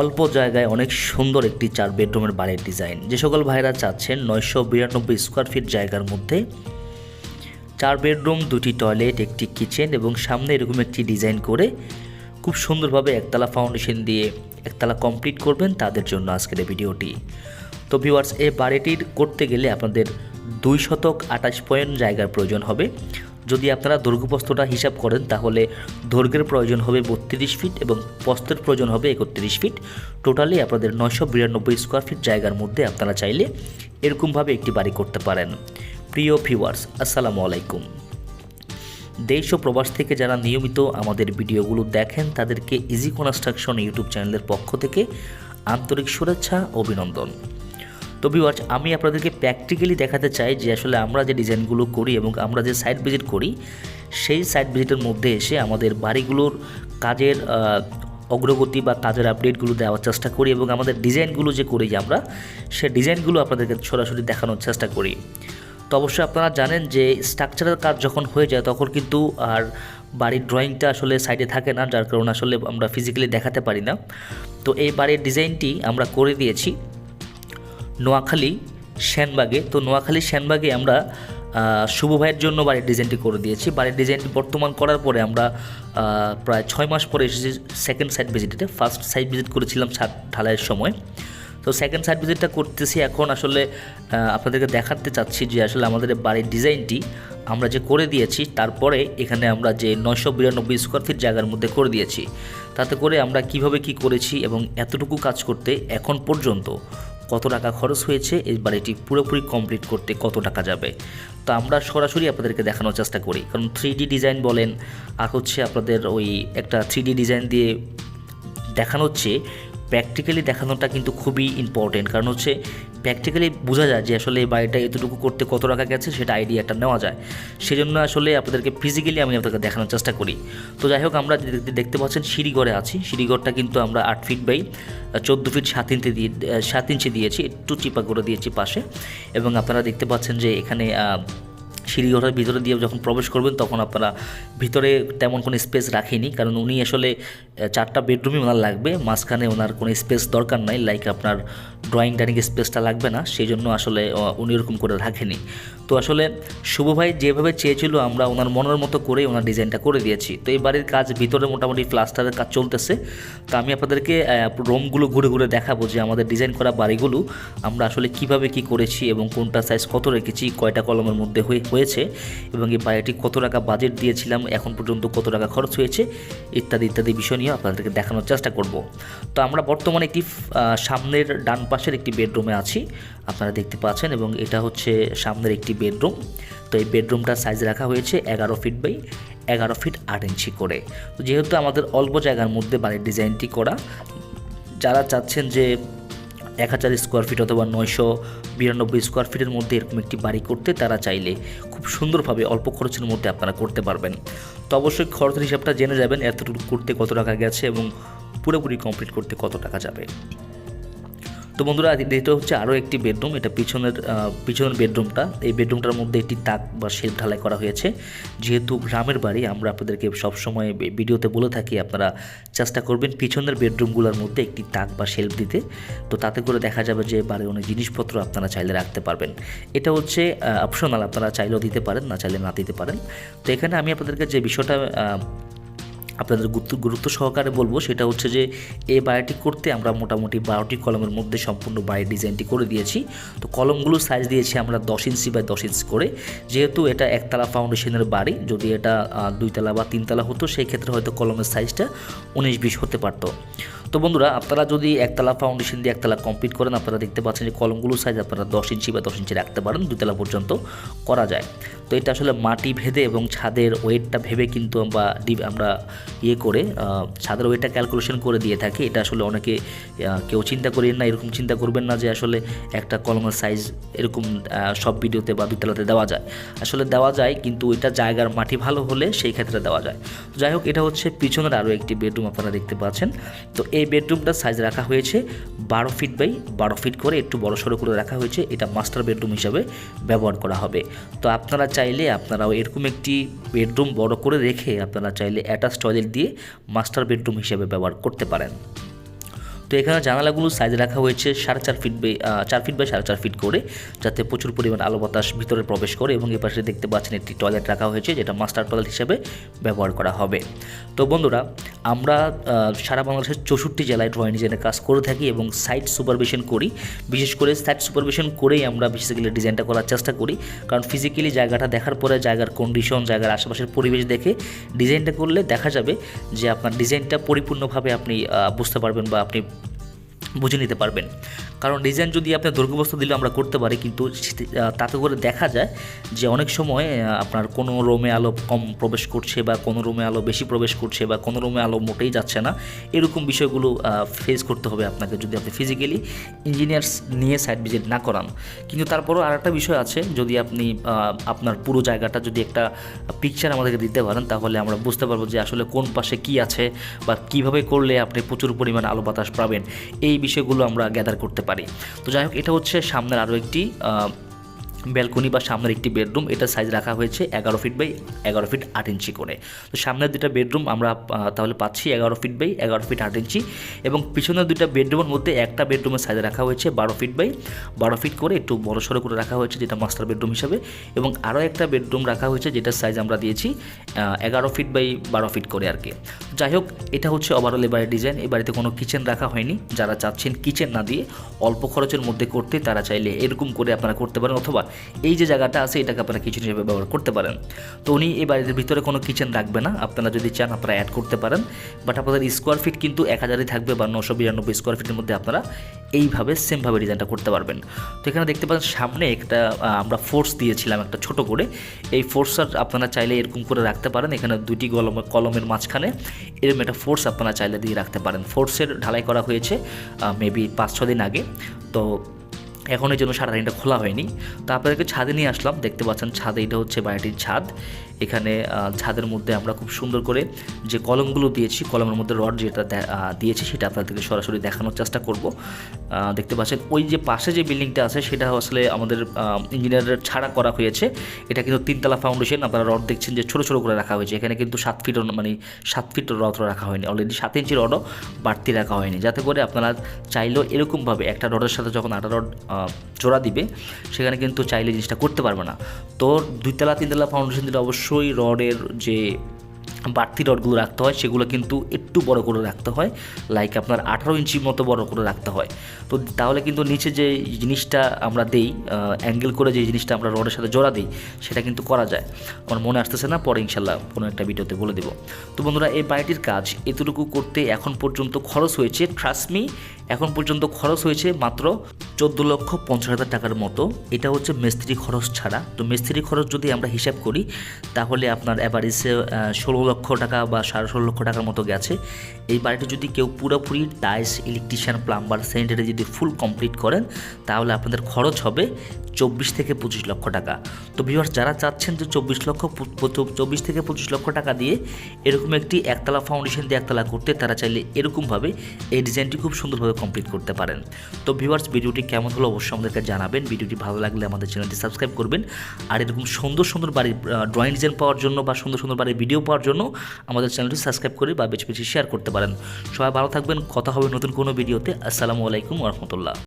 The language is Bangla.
অল্প জায়গায় অনেক সুন্দর একটি চার বেডরুমের বাড়ির ডিজাইন। যে সকল ভাইরা চাচ্ছেন নয়শো বিরানব্বই স্কোয়ার ফিট জায়গার মধ্যে চার বেডরুম, দুটি টয়লেট একটি কিচেন এবং সামনে এরকম একটি ডিজাইন করে খুব সুন্দরভাবে একতলা ফাউন্ডেশন দিয়ে একতলা কমপ্লিট করবেন তাদের জন্য আজকের এই ভিডিওটি। তো ভিউয়ার্স এই বাড়িটির করতে গেলে আপনাদের দুই শতক আঠাশ পয়েন্ট জায়গার প্রয়োজন হবে। যদি আপনারা দৈর্ঘ্যপ্রস্থটা হিসাব করেন, তাহলে দৈর্ঘ্যের প্রয়োজন হবে বত্রিশ ফিট এবং প্রস্থের প্রয়োজন হবে একত্রিশ ফিট। টোটালি আপনাদের নয়শো বিরানব্বই স্কোয়ার ফিট জায়গার মধ্যে আপনারা চাইলে এরকমভাবে একটি বাড়ি করতে পারেন। প্রিয় ভিউয়ার্স আসসালামু আলাইকুম। দেশ ও প্রবাস থেকে যারা নিয়মিত আমাদের ভিডিওগুলো দেখেন, তাদেরকে ইজি কনস্ট্রাকশন ইউটিউব চ্যানেলের পক্ষ থেকে আন্তরিক শুভেচ্ছা, অভিনন্দন। তো ভিউয়ার্স আমি আপনাদেরকে প্র্যাকটিক্যালি দেখাতে চাই যে আসলে আমরা যে ডিজাইনগুলো করি এবং আমরা যে সাইট ভিজিট করি, সেই সাইট ভিজিটের মধ্যে এসে আমাদের বাড়িগুলোর কাজের অগ্রগতি বা কাজের আপডেটগুলো দেওয়ার চেষ্টা করি এবং আমাদের ডিজাইনগুলো যে করি আমরা, সে ডিজাইনগুলো আপনাদেরকে সরাসরি দেখানোর চেষ্টা করি। তো অবশ্যই আপনারা জানেন যে স্ট্রাকচারের কাজ যখন হয়ে যায় তখন কিন্তু আর বাড়ির ড্রয়িংটা আসলে সাইডে থাকে না, যার কারণে আসলে আমরা ফিজিক্যালি দেখাতে পারি না। তো এই বাড়ির ডিজাইনটি আমরা করে দিয়েছি। নোয়াখালী শ্যানবাগে তো নোয়াখালী শ্যানবাগে আমরা শুভ ভাইয়ের জন্য বাড়ির ডিজাইনটি করে দিয়েছি। বাড়ির ডিজাইনটি বর্তমান করার পরে আমরা প্রায় ছয় মাস পরে এসেছি সেকেন্ড সাইড ভিজিটে ফার্স্ট সাইড ভিজিট করেছিলাম ছাদ ঢালাইয়ের সময়। তো সেকেন্ড সাইড ভিজিটটা করতেছি এখন আসলে আপনাদেরকে দেখাতে চাচ্ছি যে আসলে আমাদের বাড়ির ডিজাইনটি আমরা যে করে দিয়েছি, তারপরে এখানে আমরা যে নয়শো বিরানব্বই স্কোয়ার ফিট জায়গার মধ্যে করে দিয়েছি, তাতে করে আমরা কীভাবে কি করেছি এবং এতটুকু কাজ করতে এখন পর্যন্ত কত টাকা খরচ হয়েছে এই বাড়িটি পুরোপুরি কমপ্লিট করতে কত টাকা যাবে। তো আমরা সরাসরি আপনাদেরকে দেখানোর চেষ্টা করি। কারণ থ্রি ডিজাইন বলেন, আর হচ্ছে আপনাদের ওই একটা থ্রি ডিজাইন দিয়ে দেখানো হচ্ছে প্র্যাকটিক্যালি দেখানোটা কিন্তু খুবই ইম্পর্টেন্ট কারণ হচ্ছে প্র্যাকটিক্যালি বোঝা যায় যে আসলে এই বাড়িটা এতটুকু করতে কত টাকা গেছে, সেটা আইডিয়াটা নেওয়া যায়। সেজন্য আসলে আপনাদেরকে ফিজিক্যালি আমি আপনাদেরকে দেখানোর চেষ্টা করি। তো যাই হোক, আমরা দেখতে- পাচ্ছেন সিঁড়িঘরে আছি। সিঁড়িঘরটা কিন্তু আমরা আট ফিট বাই চোদ্দ ফিট সাত ইঞ্চি দিয়ে সাত ইঞ্চি দিয়েছি, একটু চিপা করে দিয়েছি পাশে। এবং আপনারা দেখতে পাচ্ছেন যে এখানে সিঁড়িঘরের ভিতরে দিয়ে যখন প্রবেশ করবেন, তখন আপনারা ভিতরে তেমন কোনো স্পেস রাখেনি। কারণ উনি আসলে চারটা বেডরুমই ওনার লাগবে। মাঝখানে ওনার কোনো স্পেস দরকার নাই। লাইক আপনার ড্রয়িং ডাইনিং স্পেসটা লাগবে না। সেই জন্য আসলে উনি এরকম করে রাখেনি। তো আসলে শুভ ভাই যেভাবে চেয়েছিল, আমরা ওনার মনের মতো করে ওনার ডিজাইনটা করে দিয়েছি। তো এই বাড়ির কাজ ভিতরে মোটামুটি প্লাস্টারের কাজ চলতেছে। তো আমি আপনাদেরকে রুমগুলো ঘুরে ঘুরে দেখাবো যে আমাদের ডিজাইন করা বাড়িগুলো আমরা আসলে কীভাবে কি করেছি এবং কোনটা সাইজ কত রেখেছি, কয়টা কলমের মধ্যে হয়ে হয়েছে এবং এই বাড়িটি কত টাকা বাজেট দিয়েছিলাম, এখন পর্যন্ত কত টাকা খরচ হয়েছে, ইত্যাদি ইত্যাদি বিষয় নিয়ে আপনাদেরকে দেখানোর চেষ্টা করব। তো আমরা বর্তমানে একটি সামনের ডান পাশের একটি বেডরুমে আছি, আপনারা দেখতে পাচ্ছেন এবং এটা হচ্ছে সামনের একটি বেডরুম তো এই বেডরুমটার সাইজ রাখা হয়েছে এগারো ফিট বাই এগারো ফিট আট ইঞ্চি করে। তো যেহেতু আমাদের অল্প জায়গার মধ্যে বাড়ির ডিজাইনটি করা, যারা চাচ্ছেন যে এক হাজার স্কোয়ার ফিট অথবা নয়শো বিরানব্বই স্কোয়ার ফিটের মধ্যে এরকম একটি বাড়ি করতে তারা চাইলে খুব সুন্দরভাবে অল্প খরচের মধ্যে আপনারা করতে পারবেন। তো অবশ্যই খরচের হিসাবটা জেনে যাবেন এতটুকু করতে কত টাকা গেছে এবং পুরোপুরি কমপ্লিট করতে কত টাকা যাবে। তো বন্ধুরা এটা হচ্ছে আরও একটি বেডরুম। এটা পিছনের পিছনের বেডরুমটা। এই বেডরুমটার মধ্যে একটি তাক বা শেড ঢালাই করা হয়েছে। যেহেতু গ্রামের বাড়ি, আমরা আপনাদেরকে সবসময় ভিডিওতে বলে থাকি, আপনারা চেষ্টা করবেন পিছনের বেডরুমগুলোর মধ্যে একটি তাক বা শেলফ দিতে। তো তাতে করে দেখা যাবে যে বাড়ির অনেক জিনিসপত্র আপনারা চাইলে রাখতে পারবেন। এটা হচ্ছে অপশনাল আপনারা চাইলেও দিতে পারেন, না চাইলে না দিতে পারেন। তো এখানে আমি আপনাদেরকে যে বিষয়টা আপনাদের গুরুত্ব গুরুত্ব সহকারে বলব, সেটা হচ্ছে যে এ বায়োটি করতে আমরা মোটামুটি বারোটি কলমের মধ্যে সম্পূর্ণ বায়ো ডিজাইনটি করে দিয়েছি। তো কলমগুলো সাইজ দিয়েছি আমরা দশ ইঞ্চি বাই দশ ইঞ্চি করে। যেহেতু এটা একতলা ফাউন্ডেশনের বাড়ি, যদি এটা দুইতলা বা তিনতলা হতো সেই ক্ষেত্রে হয়তো কলমের সাইজটা উনিশ, বিশ হতে পারতো। তো বন্ধুরা, আপনারা যদি একতলা ফাউন্ডেশন দিয়ে একতলা কমপ্লিট করেন, আপনারা দেখতে পাচ্ছেন যে কলমগুলোর সাইজ আপনারা দশ ইঞ্চি বা দশ ইঞ্চি রাখতে পারেন, দুতলা পর্যন্ত করা যায়। তো এটা আসলে মাটি ভেদে এবং ছাদের ওয়েটটা ভেবে কিন্তু আমরা আমরা ইয়ে করে ছাদের ওয়েটটা ক্যালকুলেশন করে দিয়ে থাকি। এটা আসলে অনেকে কেউ চিন্তা করেন না, এরকম চিন্তা করবেন না যে আসলে একটা কলমের সাইজ এরকম সব ভিডিওতে বা দুতলাতে দেওয়া যায়। আসলে দেওয়া যায়, কিন্তু এটা জায়গার মাটি ভালো হলে সেই ক্ষেত্রে দেওয়া যায়। যাই হোক, এটা হচ্ছে পিছনের আরও একটি বেডরুম আপনারা দেখতে পাচ্ছেন। তো এই বেডরুমটার সাইজ রাখা হয়েছে বারো ফিট বাই বারো ফিট করে একটু বড় সড়ো করে রাখা হয়েছে। এটা মাস্টার বেডরুম হিসাবে ব্যবহার করা হবে। তো আপনারা চাইলে আপনারাও এরকম একটি বেডরুম বড় করে রেখে আপনারা চাইলে অ্যাটাচ টয়লেট দিয়ে মাস্টার বেডরুম হিসাবে ব্যবহার করতে পারেন। তো এখানে জানালাগুলো সাইজ রাখা হয়েছে সাড়ে চার ফিট বাই চার ফিট বাই সাড়ে চার ফিট করে, যাতে প্রচুর পরিমাণ আলো বাতাস ভিতরে প্রবেশ করে এবং এ পাশে দেখতে পাচ্ছেন একটি টয়লেট রাখা হয়েছে, যেটা মাস্টার টয়লেট হিসেবে ব্যবহার করা হবে। তো বন্ধুরা, আমরা সারা বাংলাদেশের চৌষট্টি জেলায় ড্রয়িং ডিজাইনের কাজ করে থাকি এবং সাইট সুপারভিশন করি। বিশেষ করে সাইট সুপারভিশন করেই আমরা বেসিক্যালি ডিজাইনটা করার চেষ্টা করি। কারণ ফিজিক্যালি জায়গাটা দেখার পরে, জায়গার কন্ডিশন জায়গার আশেপাশের পরিবেশ দেখে ডিজাইনটা করলে দেখা যাবে যে আপনার ডিজাইনটা পরিপূর্ণভাবে আপনি বুঝতে পারবেন বা আপনি বুঝে নিতে পারবেন। কারণ ডিজাইন যদি আপনি দৈর্ঘ্যবস্তু দিলে আমরা করতে পারি, কিন্তু তাতে করে দেখা যায় যে অনেক সময় আপনার কোনো রুমে আলো কম প্রবেশ করছে বা কোনো রুমে আলো বেশি প্রবেশ করছে বা কোনো রুমে আলো মোটেই যাচ্ছে না, এরকম বিষয়গুলো ফেস করতে হবে আপনাকে যদি আপনি ফিজিক্যালি ইঞ্জিনিয়ার্স নিয়ে সাইড ভিজিট না করান। কিন্তু তারপরও আর একটা বিষয় আছে, যদি আপনি আপনার পুরো জায়গাটা যদি একটা পিকচার আমাদেরকে দিতে পারেন, তাহলে আমরা বুঝতে পারব যে আসলে কোন পাশে কি আছে বা কীভাবে করলে আপনি প্রচুর পরিমাণ আলো বাতাস পাবেন। এই বিষয়গুলো আমরা গ্যাদার করতে পারি। তো যাই হোক এটা হচ্ছে সামনের আরও একটি ব্যালকনি বা সামনের একটি বেডরুম, এটা সাইজ রাখা হয়েছে এগারো ফিট বাই এগারো ফিট আট ইঞ্চি করে তো সামনের দুটা বেডরুম আমরা তাহলে পাচ্ছি এগারো ফিট বাই এগারো ফিট আট ইঞ্চি এবং পিছনের দুইটা বেডরুমের মধ্যে একটা বেডরুমের সাইজ রাখা হয়েছে বারো ফিট বাই বারো ফিট করে, একটু বড় সড়ো করে রাখা হয়েছে যেটা মাস্টার বেডরুম হিসাবে। এবং আরও একটা বেডরুম রাখা হয়েছে যেটার সাইজ আমরা দিয়েছি এগারো ফিট বাই বারো ফিট করে আর কি। যাই হোক, এটা হচ্ছে ওভারঅল এ বাড়ির ডিজাইন এ বাড়িতে কোনো কিচেন রাখা হয়নি। যারা চাচ্ছেন কিচেন না দিয়ে অল্প খরচের মধ্যে করতে, তারা চাইলে এরকম করে আপনারা করতে পারেন। অথবা এই যে জায়গাটা আছে, এটাকে আপনারা কিচেন হিসেবে ব্যবহার করতে পারেন। তো উনি এই বাড়ির ভিতরে কোনো কিচেন রাখবে না। আপনারা যদি চান, আপনারা অ্যাড করতে পারেন। বাট আপনাদের স্কোয়ার ফিট কিন্তু এক হাজারই থাকবে বা নশো বিরানব্বই স্কোয়ার ফিটের মধ্যে আপনারা এইভাবে সেমভাবে ডিজাইনটা করতে পারবেন। তো এখানে দেখতে পাচ্ছেন, সামনে একটা আমরা ফোর্স দিয়েছিলাম একটা ছোট করে। এই ফোর্সটা আপনারা চাইলে এরকম করে রাখতে পারেন। এখানে দুটি কলম, কলমের মাঝখানে এরকম একটা ফোর্স আপনারা চাইলে দিয়ে রাখতে পারেন। ফোর্সের ঢালাই করা হয়েছে মেবি পাঁচ ছ দিন আগে। তো এখন এই জন্য সারাদিনটা খোলা হয়নি। তো আপনাদেরকে ছাদে নিয়ে আসলাম। দেখতে পাচ্ছেন ছাদে এটা হচ্ছে বাড়িটির ছাদ। এখানে ছাদের মধ্যে আমরা খুব সুন্দর করে যে কলমগুলো দিয়েছি, কলমের মধ্যে রড যেটা দিয়েছি সেটা আপনাদেরকে সরাসরি দেখানোর চেষ্টা করব। দেখতে পাচ্ছেন, ওই যে পাশে যে বিল্ডিংটা আছে সেটা আসলে আমাদের ইঞ্জিনিয়ারের ছাড়া করা হয়েছে। এটা কিন্তু তিনতলা ফাউন্ডেশন, আপনারা রড দেখছেন যে ছোটো ছোটো করে রাখা হয়েছে। এখানে কিন্তু সাত ফিট মানে সাত ফিট রড রাখা হয়নি অলরেডি সাত ইঞ্চি রডও বাড়তি রাখা হয়নি। যাতে করে আপনারা চাইলেও এরকমভাবে একটা রডের সাথে যখন আটা রড জোড়া দিবে, সেখানে কিন্তু চাইলে জিনিসটা করতে পারবে না। তো দুইতলা, তিনতলা ফাউন্ডেশন দিলে অবশ্যই রডের যে বাড়তি রডগুলো রাখতে হয়, সেগুলো কিন্তু একটু বড় করে রাখতে হয় লাইক আপনার আঠারো ইঞ্চি মতো বড় করে রাখতে হয়। তো তাহলে কিন্তু নিচে যে জিনিসটা আমরা দেই অ্যাঙ্গেল করে যে জিনিসটা আমরা রডের সাথে জোড়া দিই, সেটা কিন্তু করা যায়। আমার মনে আসতেছে না, পরে ইনশাল্লাহ কোনো একটা ভিডিওতে বলে দেবো। তো বন্ধুরা, এই বাড়িটির কাজ এতটুকু করতে এখন পর্যন্ত খরচ হয়েছে ট্রাস্টমি এখন পর্যন্ত খরচ হয়েছে মাত্র চোদ্দ লক্ষ পঞ্চাশ হাজার টাকার মতো। এটা হচ্ছে মিস্ত্রি খরচ ছাড়া। তো মিস্ত্রি খরচ যদি আমরা হিসাব করি, তাহলে আপনার অ্যাভারেজে ষোলো লক্ষ টাকা বা সাড়ে ষোলো লক্ষ টাকার মতো গেছে। এই বাড়িটি যদি কেউ পুরোপুরি টাইলস ইলেকট্রিশিয়ান প্লাম্বার স্যানিটারি যদি ফুল কমপ্লিট করেন, তাহলে আপনাদের খরচ হবে চব্বিশ থেকে পঁচিশ লক্ষ টাকা। তো ভিউয়ার্স যারা চাচ্ছেন যে চব্বিশ লক্ষ চব্বিশ থেকে পঁচিশ লক্ষ টাকা দিয়ে এরকম একটি একতলা ফাউন্ডেশন দিয়ে একতলা করতে, তারা চাইলে এরকমভাবে এই ডিজাইনটি খুব সুন্দরভাবে কমপ্লিট করতে পারেন। তো ভিউয়ার্স ভিডিওটি কেমন হলো অবশ্যই আমাদেরকে জানাবেন। ভিডিওটি ভালো লাগলে আমাদের চ্যানেলটি সাবস্ক্রাইব করবেন। আর এরকম সুন্দর সুন্দর বাড়ির ড্রয়িং ডিজাইন পাওয়ার জন্য বা সুন্দর সুন্দর বাড়ির ভিডিও পাওয়ার জন্য আমাদের চ্যানেলটি সাবস্ক্রাইব করে বা বেছে বেছে শেয়ার করতে পারেন। সবাই ভালো থাকবেন। কথা হবে নতুন কোনো ভিডিওতে আসসালামু আলাইকুম রহমতুল্লাহ।